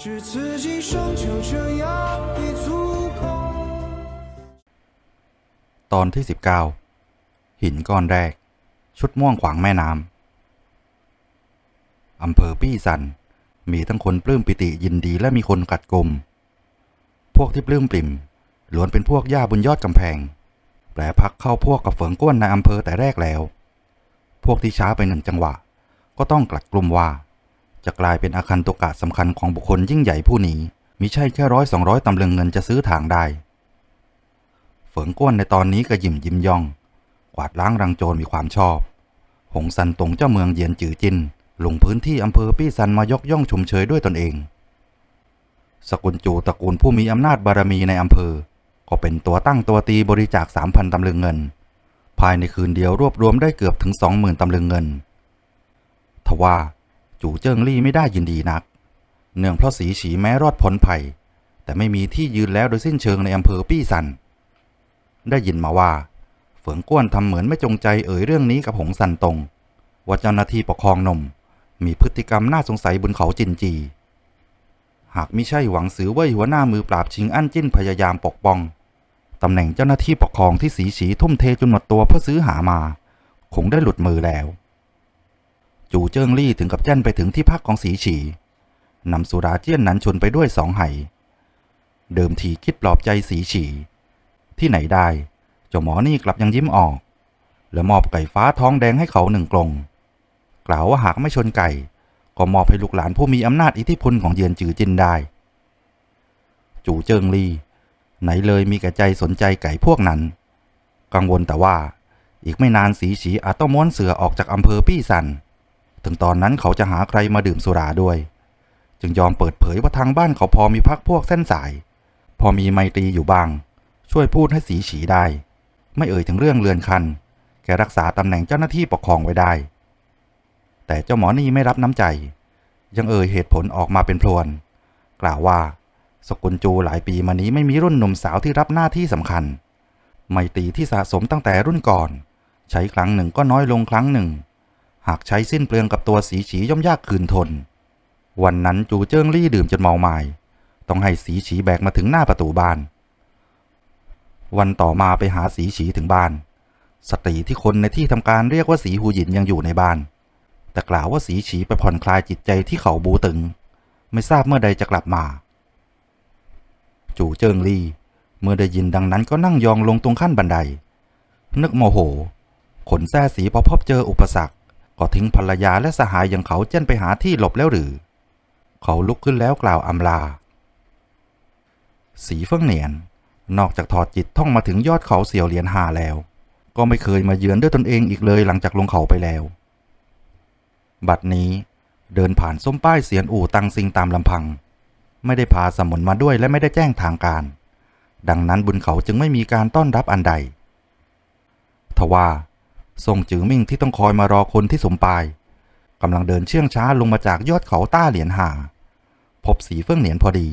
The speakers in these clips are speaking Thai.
只此一生就这样一足够。 ตอนที่ 19 หินก้อนแรก ชุดม่วงขวางแม่น้ำ อำเภอปี้สัน มีทั้งคนปลื้มปิติยินดีและมีคนกัดกลม พวกที่ปลื้มปริ่มล้วนเป็นพวกย่าบนยอดกำแพง แปลพักเข้าพวกกับเฝิงก้วนในอำเภอแต่แรกแล้ว พวกที่ช้าไปหนึ่งจังหวะ ก็ต้องกลัดกลุ่มว่า จะกลายเป็นอาคันตุกะสำคัญของบุคคลยิ่งใหญ่ผู้นี้มิใช่แค่ร้อยสองร้อยตำลึงเงินจะซื้อทางได้ เฝิงก้วนในตอนนี้ก็ยิ้มยิ้มย่อง กวาดล้างรังโจรมีความชอบ หงซันตงเจ้าเมืองเยียนจือจินลงพื้นที่อำเภอปี้ซันมายกย่องชมเชยด้วยตนเอง สกุลจูตระกูลผู้มีอำนาจบารมีในอำเภอ ก็เป็นตัวตั้งตัวตีบริจาคสามพันตำลึงเงิน ภายในคืนเดียวรวบรวมได้เกือบถึงสองหมื่นตำลึงเงิน ทว่า จูเจิ้งลี่ไม่ได้ยินดีนัก เนื่องเพราะสีฉีแม้รอดพ้นภัย แต่ไม่มีที่ยืนแล้วโดยสิ้นเชิงในอำเภอปี้ซัน ได้ยินมาว่า เฝิงก้วนทำเหมือนไม่จงใจเอ่ยเรื่องนี้กับหงสันตงว่าเจ้าหน้าที่ปกครองนม มีพฤติกรรมน่าสงสัยบนเขาจินจี หากมิใช่หวังสือเว่ยหัวหน้ามือปราบชิงอั้นจิ้นพยายามปกป้องตำแหน่งเจ้าหน้าที่ปกครองที่สีฉีทุ่มเทจนหมดตัวเพื่อซื้อหามา คงได้หลุดมือแล้ว จู่เจิ้งลี่ถึงกับแจ้นไปถึงที่พักของสีฉีนำสุราเจี้ยนนั้นชนไปด้วยสองไห่ เดิมทีคิดปลอบใจสีฉี ที่ไหนได้ เจ้าหมอนี่กลับยังยิ้มออก แล้วมอบไก่ฟ้าท้องแดงให้เขาหนึ่งกลง กล่าวว่าหากไม่ชนไก่ ก็มอบให้ลูกหลานผู้มีอำนาจอิทธิพลของเยือนจือจินได้ จู่เจิงลีไหนเลยมีแก่ใจสนใจไก่พวกนั้น กังวลแต่ว่า อีกไม่นานสีฉีอาจต้องม้วนเสือออกจากอำเภอปี้สัน ถึงตอนนั้นเขาจะหาใครมาดื่มสุราด้วย จึงยอมเปิดเผยว่าทางบ้านเขาพอมีพักพวกเส้นสาย พอมีไมตรีอยู่บ้าง ช่วยพูดให้สีฉีได้ ไม่เอ่ยถึงเรื่องเรือนคัน แกรักษาตำแหน่งเจ้าหน้าที่ปกครองไว้ได้ แต่เจ้าหมอนี่ไม่รับน้ำใจ ยังเอ่ยเหตุผลออกมาเป็นพลวน กล่าวว่า สกุลจูหลายปีมานี้ไม่มีรุ่นหนุ่มสาวที่รับหน้าที่สำคัญ ไมตรีที่สะสมตั้งแต่รุ่นก่อน ใช้ครั้งหนึ่งก็น้อยลงครั้งหนึ่ง หากใช้สิ้นเปลืองกับตัวสีฉีย่อมยากคืนทน วันนั้นจูเจิ้งลี่ดื่มจนเมาไมา้ต้องให้สีฉีแบกมาถึงหน้าประตูบ้าน วันต่อมาไปหาสีฉีถึงบ้าน สตรีที่คนในที่ทำการเรียกว่าสีหูหยินยังอยู่ในบ้าน แต่กล่าวว่าสีฉีไปผ่อนคลายจิตใจที่เขาบูตึง ไม่ทราบเมื่อใดจะกลับมา จูเจิงลี่ เมื่อได้ยินดังนั้นก็นั่งยองลงตรงขั้นบันได นึกโมโห ขนแท้สีพอพบเจออุปสรรค ก็ทิ้งภรรยาและสหายอย่างเขาเจ้นไปหาที่หลบแล้วหรือ เขาลุกขึ้นแล้วกล่าวอำลา สีเฟิ่งเหนียน นอกจากถอดจิตท่องมาถึงยอดเขาเสี่ยวเหรียญหาแล้ว ก็ไม่เคยมาเยือนด้วยตนเองอีกเลยหลังจากลงเขาไปแล้ว บัดนี้เดินผ่านส้มป้ายเสียนอู่ตังซิงตามลำพัง ไม่ได้พาสมุนมาด้วยและไม่ได้แจ้งทางการ ดังนั้นบุญเขาจึงไม่มีการต้อนรับอันใด ทว่า ทรงจือมิ่งที่ต้องคอยมารอคนที่สมปายกำลังเดินเชื่องช้าลงมาจากยอดเขาต้าเหรียญหาพบสีเฟื่องเหนียนพอดี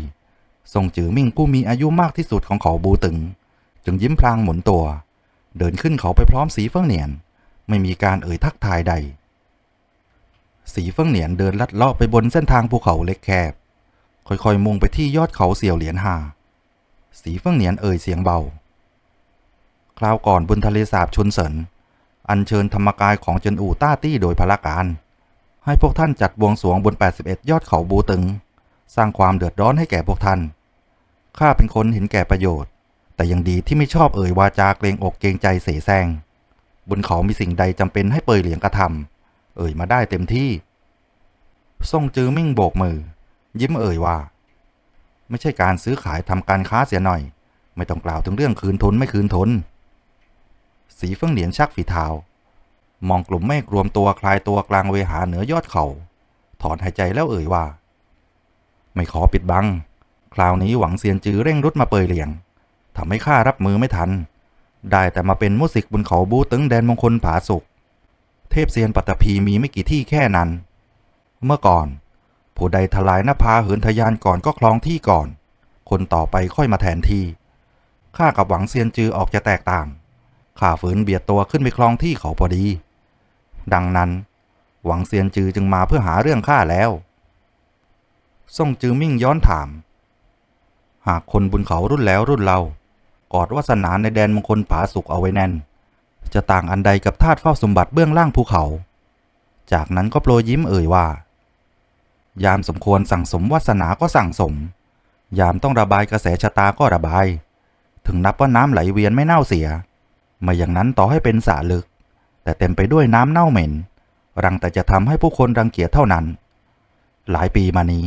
ทรงจือมิ่งผู้มีอายุมากที่สุดของเขาบูตึง จึงยิ้มพลางหมุนตัว เดินขึ้นเขาไปพร้อมสีเฟื่องเหนียนไม่มีการเอ่ยทักทายใด สีเฟื่องเหนียนเดินลัดเลาะไปบนเส้นทางภูเขาเล็กแคบ ค่อยๆมุ่งไปที่ยอดเขาเสี่ยวเหรียญหาสีเฟื่องเหนียนเอ่ยเสียงเบา คราวก่อนบนทะเลสาบชุนเสริน อัญเชิญธรรมกายของเจินอู่ต้าตี้โดยพละการ ให้พวกท่านจัดบวงสรวงบน 81 ยอดเขาบูตึง สร้างความเดือดร้อนให้แก่พวกท่าน ข้าเป็นคนเห็นแก่ประโยชน์ แต่ยังดีที่ไม่ชอบเอ่ยวาจาเกรงอกเกรงใจเสแสร้งบนเขามีสิ่งใดจำเป็นให้เปยเหลียงกระทำเอ่ยมาได้เต็มที่ส่งจือมิ่งโบกมือ ยิ้มเอ่ยว่า ไม่ใช่การซื้อขายทำการค้าเสียหน่อย ไม่ต้องกล่าวถึงเรื่องคืนทุนไม่คืนทุน สีเฟื่องเหรียญชักฝีเท้ามองกลุ่มเมฆรวมตัวคลายตัวกลางเวหาเหนือยอดเขา ถอนหายใจแล้วเอ่ยว่า ไม่ขอปิดบัง คราวนี้หวังเซียนจือเร่งรุดมาเปยเหลียงทำให้ข้ารับมือไม่ทัน ได้แต่มาเป็นมุสิกบนเขาบูตึงแดนมงคลผาสุก เทพเซียนปัตตภีมีไม่กี่ที่แค่นั้น เมื่อก่อน ผู้ใดทลายหน้าพาเหินทะยานก่อนก็คลองที่ก่อน คนต่อไปค่อยมาแทนที่ ข้ากับหวังเซียนจือออกจะแตกต่าง ข้าฝืนเบียดตัวขึ้นไปคลองที่เขาพอดี ดังนั้น หวังเซียนจือจึงมาเพื่อหาเรื่องข้าแล้วส่งจือมิ่งย้อนถาม หากคนบุญเขารุ่นแล้วรุ่นเรากอดวาสนาในแดนมงคลผาสุกเอาไว้แน่น จะต่างอันใดกับทาสเฝ้าสมบัติเบื้องล่างภูเขา จากนั้นก็โปรยยิ้มเอ่ยว่า ยามสมควรสั่งสมวาสนาก็สั่งสม ยามต้องระบายกระแสชะตาก็ระบาย ถึงนับว่าน้ำไหลเวียนไม่เน่าเสีย ไม่อย่างนั้นต่อให้เป็นสาลึก แต่เต็มไปด้วยน้ำเน่าเหม็น รังแต่จะทำให้ผู้คนรังเกียจเท่านั้น หลายปีมานี้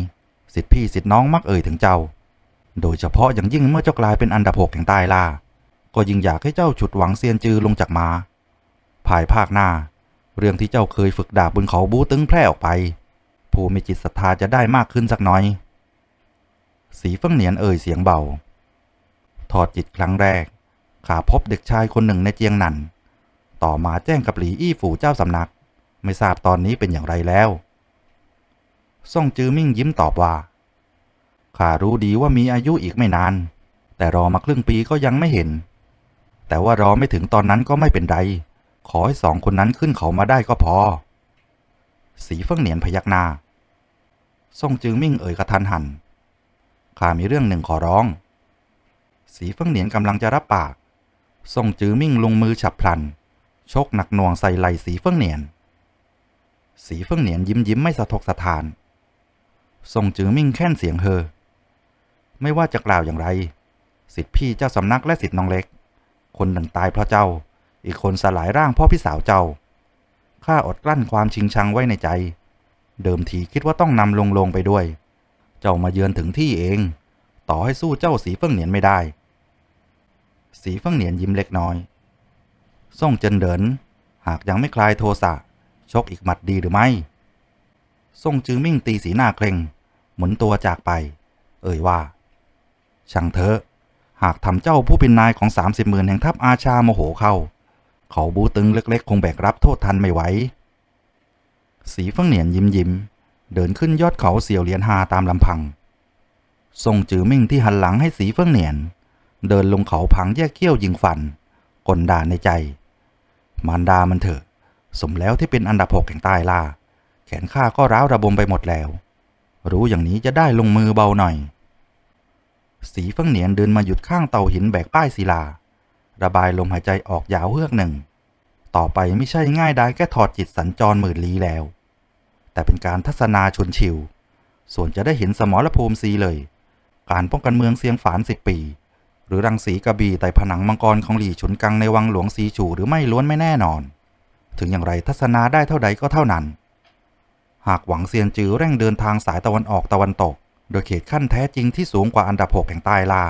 สิทธิพี่สิทธิน้องมักเอ่ยถึงเจ้า โดยเฉพาะอย่างยิ่งเมื่อเจ้ากลายเป็นอันดับหกแห่งใต้ล่า ก็ยิ่งอยากให้เจ้าฉุดหวังเซียนจือลงจากมา้าภายภาคหน้า เรื่องที่เจ้าเคยฝึกดาบบนเขาบูตึงแพร่ออกไป ผู้มีจิตศรัทธาจะได้มากขึ้นสักหน่อย สีเฟิงเหนียนเอ่ยเสียงเบา ถอดจิตครั้งแรก ข้าพบเด็กชายคนหนึ่งในเจียงหนันต่อมาแจ้งกับหลีอี้ฝูเจ้าสำนัก ไม่ทราบตอนนี้เป็นอย่างไรแล้ว ซ่องจือมิ่งยิ้มตอบว่าข้ารู้ดีว่ามีอายุอีกไม่นาน แต่รอมาครึ่งปีก็ยังไม่เห็น แต่ว่ารอไม่ถึงตอนนั้นก็ไม่เป็นไร ขอให้สองคนนั้นขึ้นเขามาได้ก็พอ สีเฟิงเหนียนพยักหน้า ซ่งจือมิ่งเอ่ยกระทันหันข้ามีเรื่องหนึ่งขอร้อง สีเฟิงเหนียนกำลังจะรับปาก ซ่งจือมิ่งลงมือฉับพลัน ชกหนักหน่วงใส่ไหล่สีเฟิงเหนียน สีเฟิงเหนียนยิ้มยิ้มไม่สะทกสะทานซ่งจือมิ่งแค่นเสียงเฮอ ไม่ว่าจะกล่าวอย่างไร สิทธิพี่เจ้าสำนักและสิทธิน้องเล็ก คนหนึ่งตายเพราะเจ้า อีกคนสลายร่างพ่อพี่สาวเจ้า ข้าอดกลั้นความชิงชังไว้ในใจ เดิมทีคิดว่าต้องนำลงลงไปด้วย เจ้ามาเยือนถึงที่เอง ต่อให้สู้เจ้าสีเฟิงเหนียนไม่ได้ สีเฟิงเหนียนยิ้มเล็กน้อย ส่งเจินเดิน หากยังไม่คลายโทสะชกอีกหมัดดีหรือไม่ ส่งจือมิ่งตีสีหน้าเคร่ง หมุนตัวจากไป เอ่ยว่า ช่างเถอะ หากทำเจ้าผู้เป็นนายของสามสิบหมื่นแห่งทัพอาชาโมโหเข้า เขาบูตึงเล็กๆ คงแบกรับโทษทันไม่ไหว สีเฟิงเหนียนยิ้มยิ้ม เดินขึ้นยอดเขาเสี่ยวเหรียญหาตามลำพังทรงจือมิ่งที่หันหลังให้สีเฟิงเหนียน เดินลงเขาพังแยกเขี้ยวยิงฟันกลด่าในใจ มารดามันเถอะ สมแล้วที่เป็นอันดับหกแห่งใต้ล่า แขนข้าก็ร้าวระบมไปหมดแล้ว รู้อย่างนี้จะได้ลงมือเบาหน่อย สีเฟิงเหนียนเดินมาหยุดข้างเตาหินแบกป้ายศิลา ระบายลมหายใจออกยาวเฮือกหนึ่ง ต่อไปไม่ใช่ง่ายได้แค่ถอดจิตสัญจรหมื่นลี้แล้ว แต่เป็นการทัศนาชนชิว ส่วนจะได้เห็นสมรภูมิซีเลย การป้องกันเมืองเสียงฝานสิบปี รือรังสีกระบี่ไต่ผนังมังกรของหลี่ฉุนกังในวังหลวงซีฉูหรือไม่ล้วนไม่แน่นอน ถึงอย่างไรทัศนาได้เท่าใดก็เท่านั้น หากหวังเซียนจือเร่งเดินทางสายตะวันออกตะวันตก โดยเขตขั้นแท้จริงที่สูงกว่าอันดับหกแห่งใต้ลา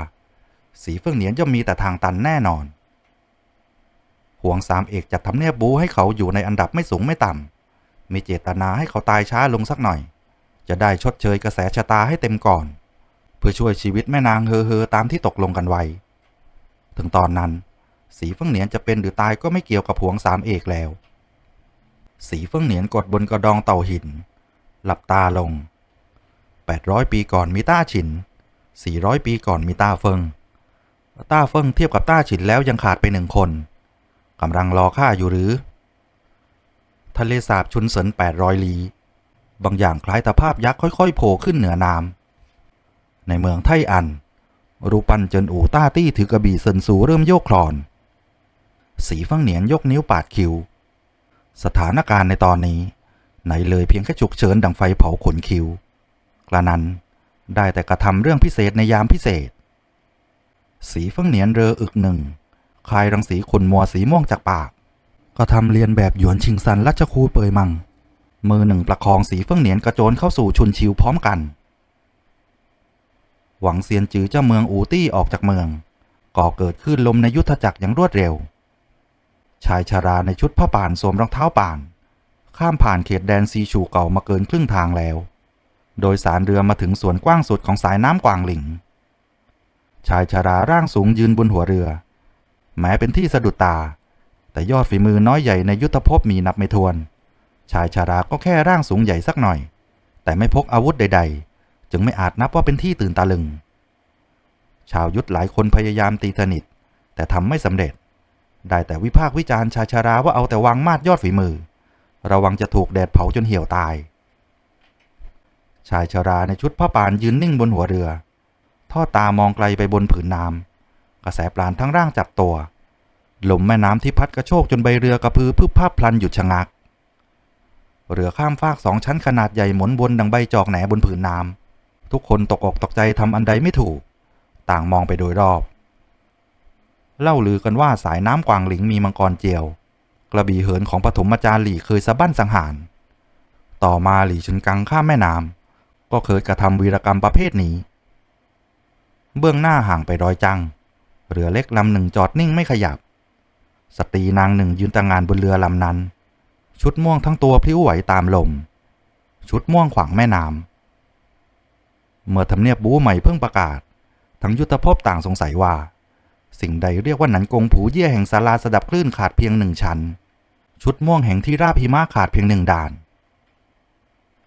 สีเฟื่องเหนียนย่อมมีแต่ทางตันแน่นอน ห่วงสามเอกจัดทำเนียบบูให้เขาอยู่ในอันดับไม่สูงไม่ต่ำมีเจตนาให้เขาตายช้าลงสักหน่อย จะได้ชดเชยกระแสชะตาให้เต็มก่อน พื่อช่วยชีวิตแม่นางเฮอเฮอตามที่ตกลงกันไว้ ถึงตอนนั้น สีเฟื่องเหนียนจะเป็นหรือตายก็ไม่เกี่ยวกับห่วงสามเอกแล้ว สีเฟื่องเหนียนกดบนกระดองเต่าหิน หลับตาลง 800 ปีก่อนมีต้าฉิน 400 ปีก่อนมีต้าเฟิง ต้าเฟิงเทียบกับต้าฉินแล้วยังขาดไปหนึ่งคนกำลังรอข้าอยู่หรือ ทะเลสาบชุนเสิน800 ลี้บางอย่างคล้ายตะภาพยักษ์ค่อยๆโผล่ขึ้นเหนือน้ำ ในเมืองไทอัน รูปันเจินอู่ต้าตี้ถือกระบี่เซินสูเริ่มโยกคลอน สีฟังเหนียนยกนิ้วปาดคิว สถานการณ์ในตอนนี้ ไหนเลยเพียงแค่ฉุกเฉินดังไฟเผาขนคิว กระนั้นได้แต่กระทำเรื่องพิเศษในยามพิเศษ สีฟังเหนียนเรืออึกหนึ่งคายรังสีขุนมัวสีม่วงจากปาก ก็ทำเรียนแบบหยวนชิงซันรัชคูเปยมัง มือหนึ่งประคองสีเฟื่องเหนียนกระโจนเข้าสู่ชุนชิวพร้อมกัน หวังเซียนจือเจ้าเมืองอูตี้ออกจากเมือง ก่อเกิดขึ้นลมในยุทธจักรอย่างรวดเร็ว ชายชาราในชุดผ้าป่านสวมรองเท้าป่าน ข้ามผ่านเขตแดนซีชูเก่ามาเกินครึ่งทางแล้ว โดยสารเรือมาถึงส่วนกว้างสุดของสายน้ำกวางหลิง ชายชาราร่างสูงยืนบนหัวเรือ แม้เป็นที่สะดุดตา แต่ยอดฝีมือน้อยใหญ่ในยุทธภพมีนับไม่ถ้วน ชายชาราก็แค่ร่างสูงใหญ่สักหน่อย แต่ไม่พกอาวุธใด ๆ จึงไม่อาจนับว่าเป็นที่ตื่นตาลึง ชาวยุทธหลายคนพยายามตีสนิท แต่ทำไม่สำเร็จ ได้แต่วิพากษ์วิจารณ์ชายชาราว่าเอาแต่วางมาดยอดฝีมือ ระวังจะถูกแดดเผาจนเหี่ยวตาย ชายชราในชุดผ้าป่านยืนนิ่งบนหัวเรือ ทอดตามองไกลไปบนผืนน้ำกระแสปราณทั้งร่างจับตัวลมแม่น้ำที่พัดกระโชกจนใบเรือกระพือพึบภาพพลันหยุดชะงัก เรือข้ามฟากสองชั้นขนาดใหญ่หมุนวนดังใบจอกแหนบนผืนน้ำ ทุกคนตกอกตกใจทำอันใดไม่ถูก ต่างมองไปโดยรอบ เล่าลือกันว่าสายน้ำกวางหลิงมีมังกรเจียว กระบี่เหินของปฐมอาจารย์หลี่เคยสะบั้นสังหาร ต่อมาหลี่ชุนกังข้ามแม่น้ำก็เคยกระทำวีรกรรมประเภทนี้ เบื้องหน้าห่างไปร้อยจัง เรือเล็กลำหนึ่งจอดนิ่งไม่ขยับ สตรีนางหนึ่งยืนตางานบนเรือลำนั้น ชุดม่วงทั้งตัวพลิ้วไหวตามลม ชุดม่วงขวางแม่น้ำ เมื่อทำเนียบบูใหม่เพิ่งประกาศ ทั้งยุทธภพต่างสงสัยว่า สิ่งใดเรียกว่าหนันกงผูเยี่ยแห่งศาลาสดับคลื่นขาดเพียงหนึ่งชั้น ชุดม่วงแห่งที่ราบหิมะขาดเพียงหนึ่งด่าน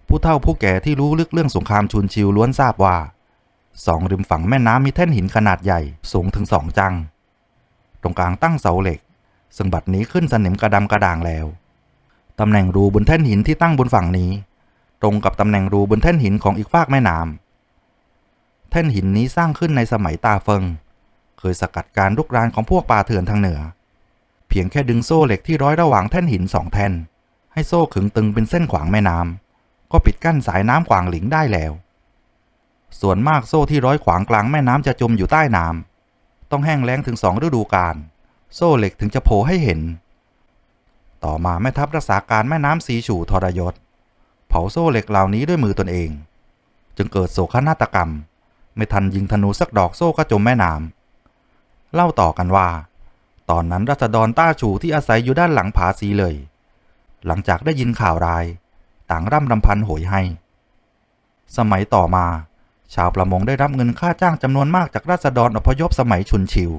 ผู้เฒ่าผู้แก่ที่รู้ลึกเรื่องสงครามชุนชิวล้วนทราบว่าสองริมฝั่งแม่น้ำมีแท่นหินขนาดใหญ่สูงถึงสองจัง ตรงกลางตั้งเสาเหล็ก ซึ่งบัดนี้ขึ้นสนิมกระดำกระด่างแล้ว ตำแหน่งรูบนแท่นหินที่ตั้งบนฝั่งนี้ ตรงกับตำแหน่งรูบนแท่นหินของอีกฟากแม่น้ำ ท่นหินนี้สร้างขึ้นในสมัยตาเฟิง เคยสกัดการลุกรานของพวกป่าเถื่อนทางเหนือ เพียงแค่ดึงโซ่เหล็กที่ร้อยระหว่างแท่นหินสองแท่น ให้โซ่ขึงตึงเป็นเส้นขวางแม่น้ำก็ปิดกั้นสายน้ำขวางหลิงได้แล้ว ส่วนมากโซ่ที่ร้อยขวางกลางแม่น้ำจะจมอยู่ใต้น้ำต้องแห้งแล้งถึงสองฤดูกาลโซ่เหล็กถึงจะโผล่ให้เห็น ต่อมาแม่ทัพรักษาการแม่น้ำสีฉู่ทรยศ เผาโซ่เหล็กเหล่านี้ด้วยมือตนเอง จึงเกิดโศกนาฏกรรม ไม่ทันยิงธนูสักดอกโซ่ก็จมแม่น้ำเล่าต่อกันว่า ตอนนั้นรัษฎรต้าฉูที่อาศัยอยู่ด้านหลังผาสีเลย หลังจากได้ยินข่าวร้าย ต่างร่ำรำพันโหยให้ สมัยต่อมา ชาวประมงได้รับเงินค่าจ้างจำนวนมากจากราษฎรอพยพสมัยชุนชิว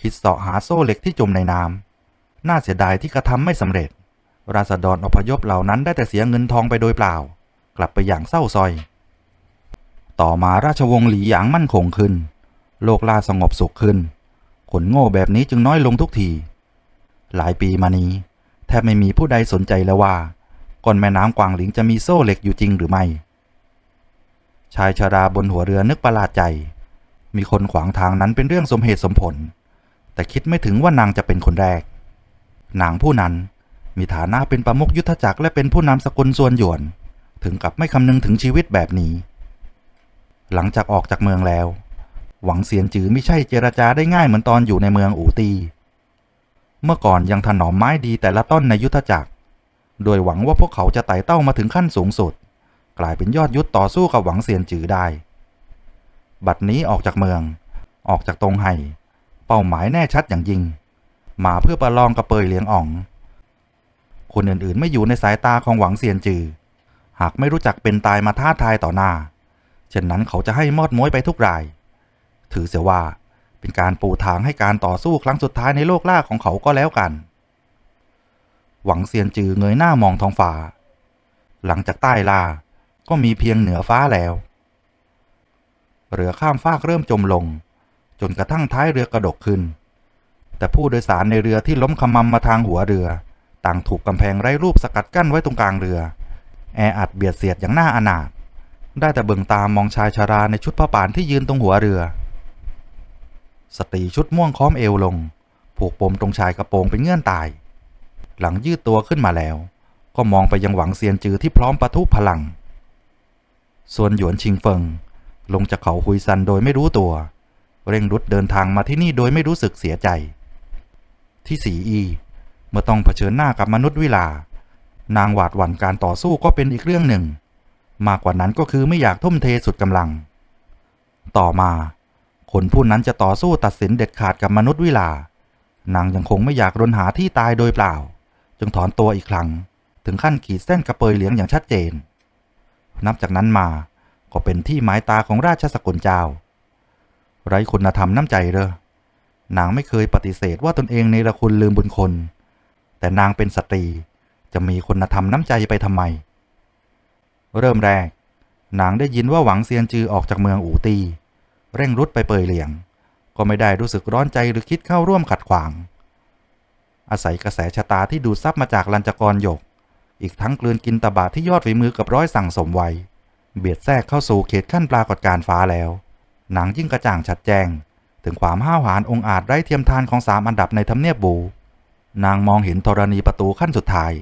คิดเสาะหาโซ่เหล็กที่จมในน้ำน่าเสียดายที่กระทำไม่สำเร็จ ราษฎรอพยพเหล่านั้นได้แต่เสียเงินทองไปโดยเปล่า กลับไปอย่างเศร้าซอย ต่อมาราชวงศ์หลีหยางมั่นคงขึ้น โลกลาสงบสุขขึ้น คนโง่แบบนี้จึงน้อยลงทุกที หลายปีมานี้ แทบไม่มีผู้ใดสนใจแล้วว่าก่อนแม่น้ำกวางหลิงจะมีโซ่เหล็กอยู่จริงหรือไม่ ชายชาราบนหัวเรือนึกประหลาดใจ มีคนขวางทางนั้นเป็นเรื่องสมเหตุสมผล แต่คิดไม่ถึงว่านางจะเป็นคนแรก นางผู้นั้นมีฐานะเป็นประมุขยุทธจักรและเป็นผู้นำสกุลส่วนหยวน ถึงกับไม่คำนึงถึงชีวิตแบบนี้ หลังจากออกจากเมืองแล้ว หวังเสียนจือไม่ใช่เจรจาได้ง่ายเหมือนตอนอยู่ในเมืองอู่ตี เมื่อก่อนยังถนอมไม้ดีแต่ละต้นในยุทธจักร โดยหวังว่าพวกเขาจะไต่เต้ามาถึงขั้นสูงสุด กลายเป็นยอดยุทธต่อสู้กับหวังเสียนจือได้ บัดนี้ออกจากเมือง ออกจากตรงไห่ เป้าหมายแน่ชัดอย่างยิ่ง มาเพื่อประลองกับเปยเลียงอ่อง คนอื่นๆไม่อยู่ในสายตาของหวังเซียนจือ หากไม่รู้จักเป็นตายมาท้าทายต่อหน้า เช่นนั้นเขาจะให้มอดม้วยไปทุกราย ถือเสียว่าเป็นการปูทางให้การต่อสู้ครั้งสุดท้ายในโลกล่าของเขาก็แล้วกัน หวังเซียนจือเงยหน้ามองท้องฟ้า หลังจากใต้ล่าก็มีเพียงเหนือฟ้าแล้ว เรือข้ามฟากเริ่มจมลง จนกระทั่งท้ายเรือกระดกขึ้น แต่ผู้โดยสารในเรือที่ล้มขมำมาทางหัวเรือ ต่างถูกกำแพงไร้รูปสกัดกั้นไว้ตรงกลางเรือ แออัดเบียดเสียดอย่างน่าอนาถ ได้แต่เบิ่งตามมองชายชาราในชุดผ้าป่านที่ยืนตรงหัวเรือ สตรีชุดม่วงค้อมเอวลง ผูกปมตรงชายกระโปรงเป็นเงื่อนตาย หลังยืดตัวขึ้นมาแล้ว ก็มองไปยังหวังเซียนจือที่พร้อมประทุพลัง ส่วนหยวนชิงเฟิง ลงจากเขาหุยซันโดยไม่รู้ตัว เร่งรุดเดินทางมาที่นี่โดยไม่รู้สึกเสียใจ ที่สีอี เมื่อต้องเผชิญหน้ากับมนุษย์วิลา นางหวาดหวั่นการต่อสู้ก็เป็นอีกเรื่องหนึ่ง มากกว่านั้นก็คือไม่อยากทุ่มเทสุดกำลัง ต่อมา คนผู้นั้นจะต่อสู้ตัดสินเด็ดขาดกับมนุษย์วิลานางยังคงไม่อยากรนหาที่ตายโดยเปล่า จึงถอนตัวอีกครั้ง ถึงขั้นขีดเส้นกระเปยเหลียงอย่างชัดเจน นับจากนั้นมาก็เป็นที่หมายตาของราชสกุลเจ้า ไร้คุณธรรมน้ำใจเลยนางไม่เคยปฏิเสธว่าตนเองในละคุณลืมบุญคน แต่นางเป็นสตรีจะมีคุณธรรมน้ำใจไปทำไม เริ่มแรกนางได้ยินว่าหวังเซียนจือออกจากเมืองอู่ตี เร่งรุดไปเปยเหลียง ก็ไม่ได้รู้สึกร้อนใจหรือคิดเข้าร่วมขัดขวาง อาศัยกระแสชะตาที่ดูดซับมาจากลัญจกรหยก อีกทั้งกลืนกินตบะที่ยอดฝีมือกับร้อยสั่งสมไว้ เบียดแทรกเข้าสู่เขตขั้นปรากฏการฟ้าแล้ว หนังยิ่งกระจ่างชัดแจ้ง ถึงความห้าวหาญองอาจไร้เทียมทานของสามอันดับในทำเนียบบู นางมองเห็นธรณีประตูขั้นสุดท้าย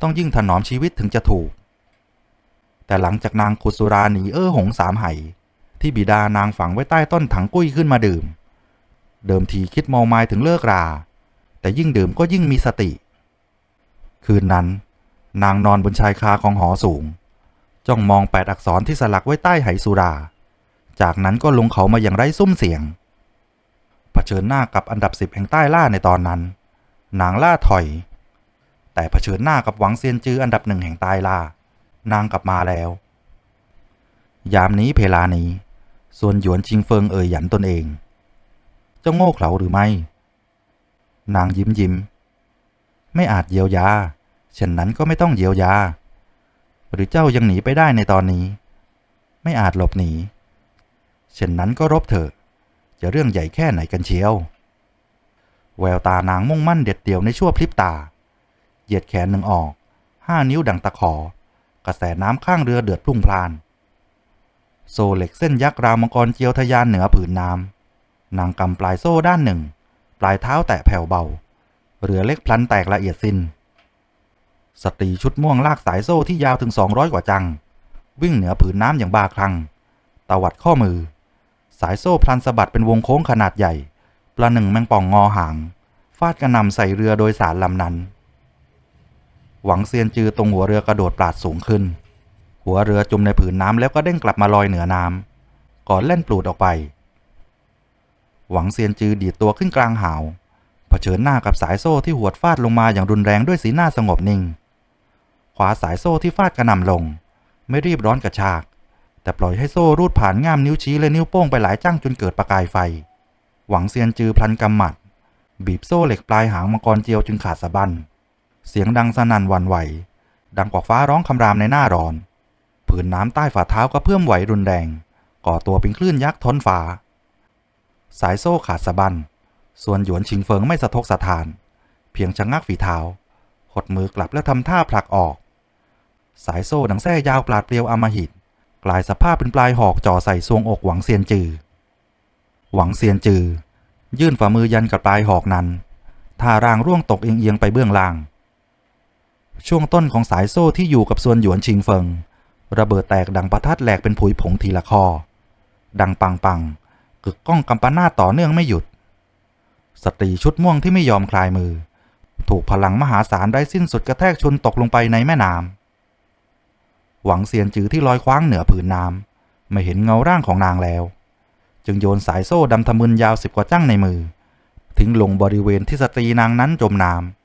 ต้องยิ่งถนอมชีวิตถึงจะถูก แต่หลังจากนางขุดสุราหนีเอ้อหงสามไห่ที่บิดานางฝังไว้ใต้ต้นถังกุ้ยขึ้นมาดื่ม เดิมทีคิดเมามายถึงเลิกรา แต่ยิ่งดื่มก็ยิ่งมีสติ คืนนั้น นางนอนบนชายคาของหอสูง จ้องมองแปดอักษรที่สลักไว้ใต้ไหสุรา จากนั้นก็ลงเขามาอย่างไร้ซุ้มเสียงเผชิญหน้ากับอันดับสิบแห่งใต้ล่าในตอนนั้น นางล่าถอย แต่เผชิญหน้ากับหวังเซียนจืออันดับหนึ่งแห่งใต้ล่า นางกลับมาแล้ว ยามนี้เพลานี้ ส่วนหยวนชิงเฟิงเอ่ยหยันตนเอง เจ้าโง่เขลาหรือไม่ นางยิ้มยิ้ม ไม่อาจเยียวยาเช่นนั้นก็ไม่ต้องเยียวยา หรือเจ้ายังหนีไปได้ในตอนนี้ ไม่อาจหลบหนี เช่นนั้นก็รบเถอะ จะเรื่องใหญ่แค่ไหนกันเชียว แววตานางมุ่งมั่นเด็ดเดี่ยวในชั่วพริบตา เหยียดแขนหนึ่งออก ห้านิ้วดังตะขอ กระแสน้ำข้างเรือเดือดพลุ่งพล่าน โซ่เหล็กเส้นยักษ์ราวมังกรเจียวทะยานเหนือผืนน้ำนางกำปลายโซ่ด้านหนึ่ง ปลายเท้าแตะแผ่วเบา เรือเล็กพลันแตกละเอียดสิน้น สตรีชุดม่วงลากสายโซ่ที่ยาวถึง 200 กว่าจัง วิ่งเหนือผืนน้ำอย่างบ้าคลั่งตวัดข้อมือ สายโซ่พลันสะบัดเป็นวงโค้งขนาดใหญ่ประหนึ่งแมงป่องงอหาง ฟาดกระหน่ำใส่เรือโดยสารลำนั้น หวังเซียนจือตรงหัวเรือกระโดดปราดสูงขึ้น หัวเรือจมในผืนน้ำแล้วก็เด้งกลับมาลอยเหนือน้ำก่อนเล่นปลูดออกไป หวังเซียนจือดีดตัวขึ้นกลางหาวเผชิญหน้ากับสายโซ่ที่หวดฟาดลงมาอย่างรุนแรงด้วยสีหน้าสงบนิ่งขวาสายโซ่ที่ฟาดกระหน่ำลง ไม่รีบร้อนกระชาก แต่ปล่อยให้โซ่รูดผ่านง่ามนิ้วชี้และนิ้วโป้งไปหลายจั่งจนเกิดประกายไฟ หวังเซียนจือพลันกำหมัด บีบโซ่เหล็กปลายหางมังกรเจียวจึงขาดสะบั้น เสียงดังสนั่นวันไหว ดังกว่าฟ้าร้องคำรามในหน้าร้อน ผืนน้ำใต้ฝ่าเท้าก็เพิ่มไหวรุนแรง ก่อตัวเป็นคลื่นยักษ์ท้นฟ้า สายโซ่ขาดสะบั้นส่วนหยวนชิงเฟิงไม่สะทกสะทาน เพียงชะงักฝีเท้า หดมือกลับและทำท่าผลักออก สายโซ่ดังแส้ยาวปราดเปรียวอมหิต กลายสภาพเป็นปลายหอกจ่อใส่ทรวงอกหวังเซียนจือ หวังเซียนจือ ยื่นฝ่ามือยันกับปลายหอกนั้นท่าร่างร่วงตกเอียงๆไปเบื้องล่าง ช่วงต้นของสายโซ่ที่อยู่กับส่วนหยวนชิงเฟิง ระเบิดแตกดังประทัดแหลกเป็นผุยผงทีละข้อดังปังปังกึกก้องกำปนาต่อเนื่องไม่หยุด สตรีชุดม่วงที่ไม่ยอมคลายมือ ถูกพลังมหาศาลได้สิ้นสุดกระแทกชนตกลงไปในแม่น้ำหวังเซียนจือที่ลอยคว้างเหนือผืนน้ำไม่เห็นเงาร่างของนางแล้ว จึงโยนสายโซ่ดำทะมึนยาวสิบกว่าจั่งในมือ ทิ้งลงบริเวณที่สตรีนางนั้นจมน้ำ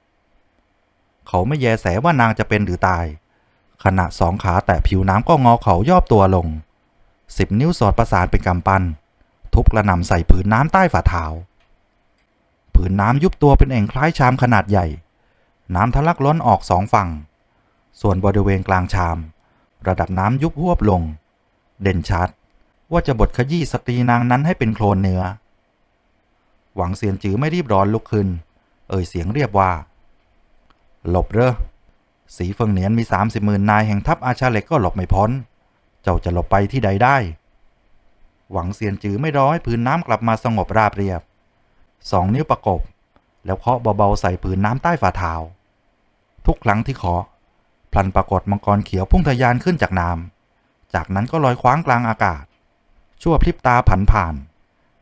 เขาไม่แยแสว่านางจะเป็นหรือตาย ขณะสองขาแตะผิวน้ำก็งอเขาย่อบตัวลง สิบนิ้วสอดประสานเป็นกำปั้นทุบกระหน่ำใส่ผืนน้ำใต้ฝ่าเท้า ผืนน้ำยุบตัวเป็นเอ่งคล้ายชามขนาดใหญ่ น้ำทะลักล้นออกสองฝั่ง ส่วนบริเวณกลางชาม ระดับน้ำยุบหวบลง เด่นชัด ว่าจะบดขยี้สตรีนางนั้นให้เป็นโคลนเนื้อ หวังเซียนจือไม่รีบร้อนลุกขึ้น เอ่ยเสียงเรียบว่า หลบเรอสีเฟิงเหนียนมีสามสิบหมื่นนายแห่งทัพอาชาเล็กก็หลบไม่พ้น เจ้าจะหลบไปที่ใดได้ หวังเซียนจือไม่รอให้พื้นน้ำกลับมาสงบราบเรียบ สองนิ้วประกบ แล้วเคาะเบาๆใส่ผืนน้ำใต้ฝ่าเท้า ทุกครั้งที่เคาะพลันปรากฏมังกรเขียวพุ่งทะยานขึ้นจากน้ำ จากนั้นก็ลอยคว้างกลางอากาศ ชั่วพริบตาผันผ่าน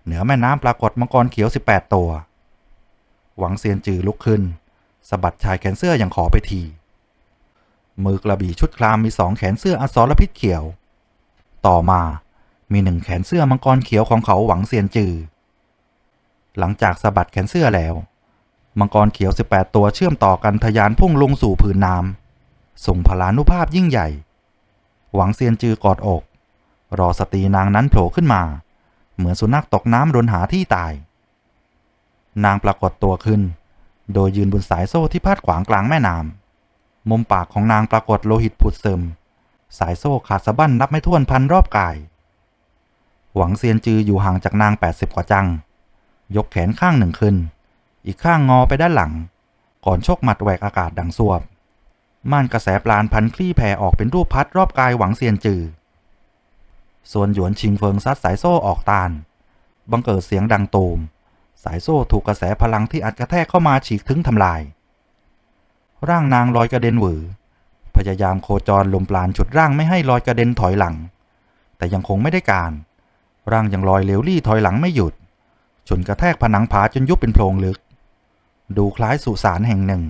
เหนือแม่น้ำปรากฏมังกรเขียว 18 ตัว หวังเซียนจือลุกขึ้น สะบัดชายแขนเสื้ออย่างขอไปทีมือกระบี่ชุดคลามมีสองแขนเสื้ออสรพิษเขียว ต่อมามีหนึ่งแขนเสื้อมังกรเขียวของเขาหวังเซียนจือ หลังจากสะบัดแขนเสื้อแล้ว มังกรเขียว 18 ตัวเชื่อมต่อกันทะยานพุ่งลงสู่ผืนน้ำส่งพลานุภาพยิ่งใหญ่ หวังเซียนจือกอดอก รอสตีนางนั้นโผล่ขึ้นมา เหมือนสุนัขตกน้ำโดนหาที่ตาย นางปรากฏตัวขึ้น โดยยืนบนสายโซ่ที่พาดขวางกลางแม่น้ำมุมปากของนางปรากฏโลหิตผุดซึม สายโซ่ขาดสะบั้นนับไม่ถ้วนพันรอบกาย หวังเซียนจืออยู่ห่างจากนาง 80 กว่าจัง ยกแขนข้างหนึ่งขึ้น อีกข้างงอไปด้านหลัง ก่อนชกหมัดแหวกอากาศดังสวบ ม่านกระแสปราณพันคลี่แผ่ออกเป็นรูปพัดรอบกายหวังเซียนจือ ส่วนหยวนชิงเฟิงซัดสายโซ่ออกตานบังเกิดเสียงดังตูม สายโซ่ถูกกระแสพลังที่อัดกระแทกเข้ามาฉีกถึงทำลาย ร่างนางลอยกระเด็นหวือ พยายามโคจรลมปราณฉุดร่างไม่ให้ลอยกระเด็นถอยหลัง แต่ยังคงไม่ได้การ ร่างยังลอยเลวลี่ถอยหลังไม่หยุด จนกระแทกผนังผาจนยุบเป็นโพรงลึก ดูคล้ายสุสานแห่งหนึ่ง